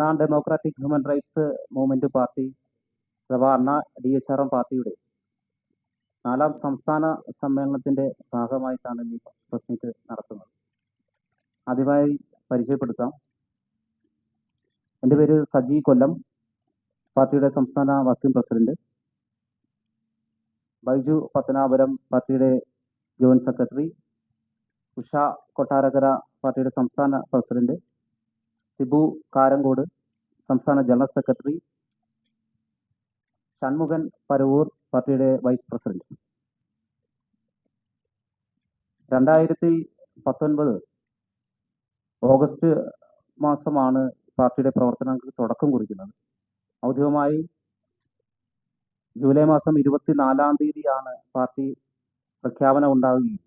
Anna democratic human rights movement party അഥവാ Anna D H R M പാർട്ടിയുടെ നാലാം സംസ്ഥാന സമ്മേളനത്തിന്റെ ഭാഗമായിട്ടാണ് ഈ പ്രസ് മീറ്റ് നടത്തുന്നത്. ആദ്യമായി പരിചയപ്പെടുത്താം. എന്റെ പേര് സജി കൊല്ലം പാർട്ടിയുടെ സംസ്ഥാന വർക്കിംഗ് പ്രസിഡന്റ്. ബൈജു പത്തനാപുരം പാർട്ടിയുടെ ജോയിന്റ് സെക്രട്ടറി. ഉഷ കൊട്ടാരക്കര പാർട്ടിയുടെ സംസ്ഥാന പ്രസിഡന്റ്. സിബു കാരങ്കോട് സംസ്ഥാന ജനറൽ സെക്രട്ടറി ഷൺമുഖൻ പരവൂർ പാർട്ടിയുടെ വൈസ് പ്രസിഡന്റ്. രണ്ടായിരത്തി പത്തൊൻപത് ഓഗസ്റ്റ് മാസമാണ് പാർട്ടിയുടെ പ്രവർത്തനങ്ങൾക്ക് തുടക്കം കുറിക്കുന്നത്. ഔദ്യോഗികമായി ജൂലൈ മാസം ഇരുപത്തിനാലാം തീയതിയാണ് പാർട്ടി പ്രഖ്യാപനം ഉണ്ടാവുകയും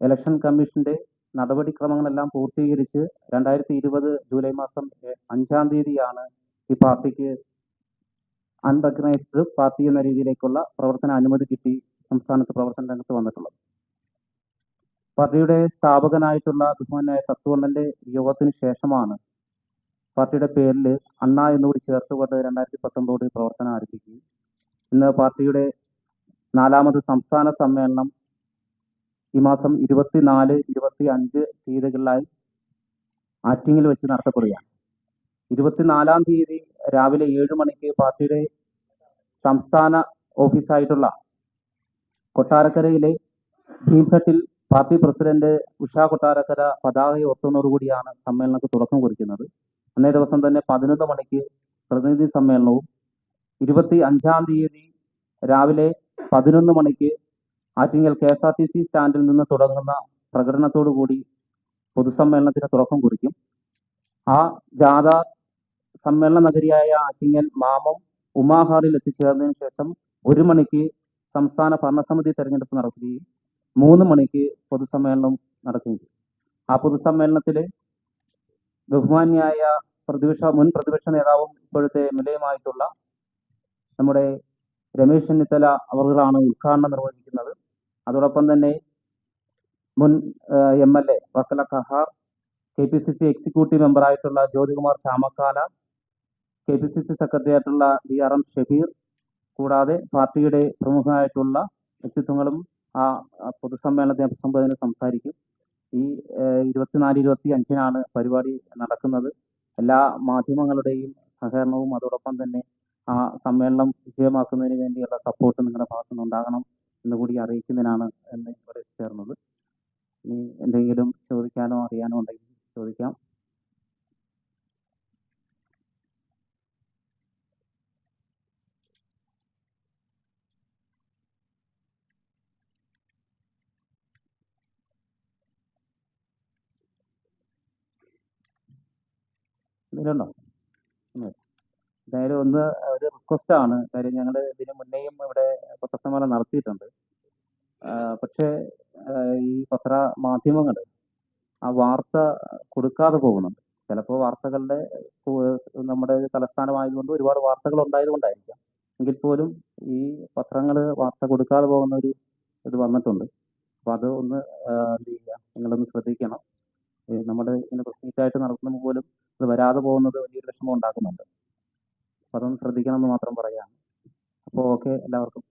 ഇലക്ഷൻ കമ്മീഷന്റെ നടപടിക്രമങ്ങളെല്ലാം പൂർത്തീകരിച്ച് രണ്ടായിരത്തി ഇരുപത് ജൂലൈ മാസം അഞ്ചാം തീയതിയാണ് ഈ പാർട്ടിക്ക് അൺറെക്കഗ്നൈസ്ഡ് പാർട്ടി എന്ന രീതിയിലേക്കുള്ള പ്രവർത്തന അനുമതി കിട്ടി സംസ്ഥാനത്ത് പ്രവർത്തന രംഗത്ത് വന്നിട്ടുള്ളത്. പാർട്ടിയുടെ സ്ഥാപകനായിട്ടുള്ള ബഹുമാനായ തത്വണ്ണന്റെ യോഗത്തിന് ശേഷമാണ് പാർട്ടിയുടെ പേരിൽ അണ്ണ എന്നുകൂടി ചേർത്തുകൊണ്ട് രണ്ടായിരത്തി പത്തൊമ്പതോട് പ്രവർത്തനം ആരംഭിക്കുകയും. ഇന്ന് പാർട്ടിയുടെ നാലാമത് സംസ്ഥാന സമ്മേളനം ഈ മാസം ഇരുപത്തിനാല് ഇരുപത്തി അഞ്ച് തീയതികളിലായി ആറ്റിങ്ങിൽ വെച്ച് നടത്തപ്പെടുകയാണ്. ഇരുപത്തിനാലാം തീയതി രാവിലെ ഏഴ് മണിക്ക് പാർട്ടിയുടെ സംസ്ഥാന ഓഫീസായിട്ടുള്ള കൊട്ടാരക്കരയിലെ ഭീംഘട്ടിൽ പാർട്ടി പ്രസിഡന്റ് ഉഷ കൊട്ടാരക്കര പതാക ഉയർത്തുന്നതോടുകൂടിയാണ് സമ്മേളനത്തിന് തുടക്കം കുറിക്കുന്നത്. അന്നേ ദിവസം തന്നെ പതിനൊന്ന് മണിക്ക് പ്രതിനിധി സമ്മേളനവും ഇരുപത്തി അഞ്ചാം തീയതി രാവിലെ പതിനൊന്ന് മണിക്ക് Attingal K S R T C സ്റ്റാൻഡിൽ നിന്ന് തുടങ്ങുന്ന പ്രകടനത്തോടു കൂടി പൊതുസമ്മേളനത്തിന് തുടക്കം കുറിക്കും. ആ ജാഥ സമ്മേളന നഗരിയായ ആറ്റിങ്ങൽ മാമം ഉമാഹാറിൽ എത്തിച്ചേർന്നതിന് ശേഷം ഒരു മണിക്ക് സംസ്ഥാന ഭരണസമിതി തെരഞ്ഞെടുപ്പ് നടക്കുകയും മൂന്ന് മണിക്ക് പൊതുസമ്മേളനം നടക്കുകയും ചെയ്യും. ആ പൊതുസമ്മേളനത്തിൽ ബഹുമാന്യായ പ്രതിപക്ഷ മുൻ പ്രതിപക്ഷ നേതാവും ഇപ്പോഴത്തെ എം എൽ എയുമായിട്ടുള്ള നമ്മുടെ രമേശ് ചെന്നിത്തല അവർകളാണ് ഉദ്ഘാടനം നിർവഹിക്കുന്നത്. അതോടൊപ്പം തന്നെ മുൻ M L A Varkala Kahar K P C C executive മെമ്പറായിട്ടുള്ള Jyothikumar Chamakkala K P C C secretary ആയിട്ടുള്ള ഡി ആർ എം ഷബീർ കൂടാതെ പാർട്ടിയുടെ പ്രമുഖമായിട്ടുള്ള വ്യക്തിത്വങ്ങളും ആ പൊതുസമ്മേളനത്തെ അഭിസംബോധന സംസാരിക്കും. ഈ ഇരുപത്തിനാല് ഇരുപത്തി അഞ്ചിനാണ് പരിപാടി നടക്കുന്നത്. എല്ലാ മാധ്യമങ്ങളുടെയും സഹകരണവും അതോടൊപ്പം തന്നെ ആ സമ്മേളനം വിജയമാക്കുന്നതിന് വേണ്ടിയുള്ള സപ്പോർട്ട് നിങ്ങളുടെ ഭാഗത്തുനിന്ന് നിന്നുണ്ടാകണം എന്ന് കൂടി അറിയിക്കുന്നതിനാണ് എന്ന് ഇവിടെ ചേർന്നത്. ഇനി എന്തെങ്കിലും ചോദിക്കാനോ അറിയാനോ ഉണ്ടെങ്കിൽ ചോദിക്കാം. എന്തെങ്കിലും ഉണ്ടോ. എന്തായാലും ഒന്ന് ഒരു റിക്വസ്റ്റ് ആണ്. കാര്യം ഞങ്ങൾ ഇതിനു മുന്നേയും ഇവിടെ പത്രസമ്മേളനം നടത്തിയിട്ടുണ്ട്. പക്ഷേ ഈ പത്ര മാധ്യമങ്ങൾ ആ വാർത്ത കൊടുക്കാതെ പോകുന്നുണ്ട്. ചിലപ്പോൾ വാർത്തകളുടെ നമ്മുടെ തലസ്ഥാനമായതുകൊണ്ട് ഒരുപാട് വാർത്തകൾ ഉണ്ടായത് കൊണ്ടായിരിക്കാം എങ്കിൽ പോലും ഈ പത്രങ്ങൾ വാർത്ത കൊടുക്കാതെ പോകുന്ന ഒരു ഇത് വന്നിട്ടുണ്ട്. അപ്പോൾ അത് ഒന്ന് എന്ത് ചെയ്യുക? നിങ്ങളൊന്ന് ശ്രദ്ധിക്കണം. നമ്മുടെ ഇങ്ങനെ പ്രസ് മീറ്റായിട്ട് നടത്തുമ്പോൾ പോലും അത് വരാതെ പോകുന്നത് വലിയൊരു വിഷമം ഉണ്ടാക്കുന്നുണ്ട്. അപ്പോൾ അതൊന്ന് ശ്രദ്ധിക്കണം എന്ന് മാത്രം പറയുകയാണ് അപ്പോൾ ഓക്കെ എല്ലാവർക്കും.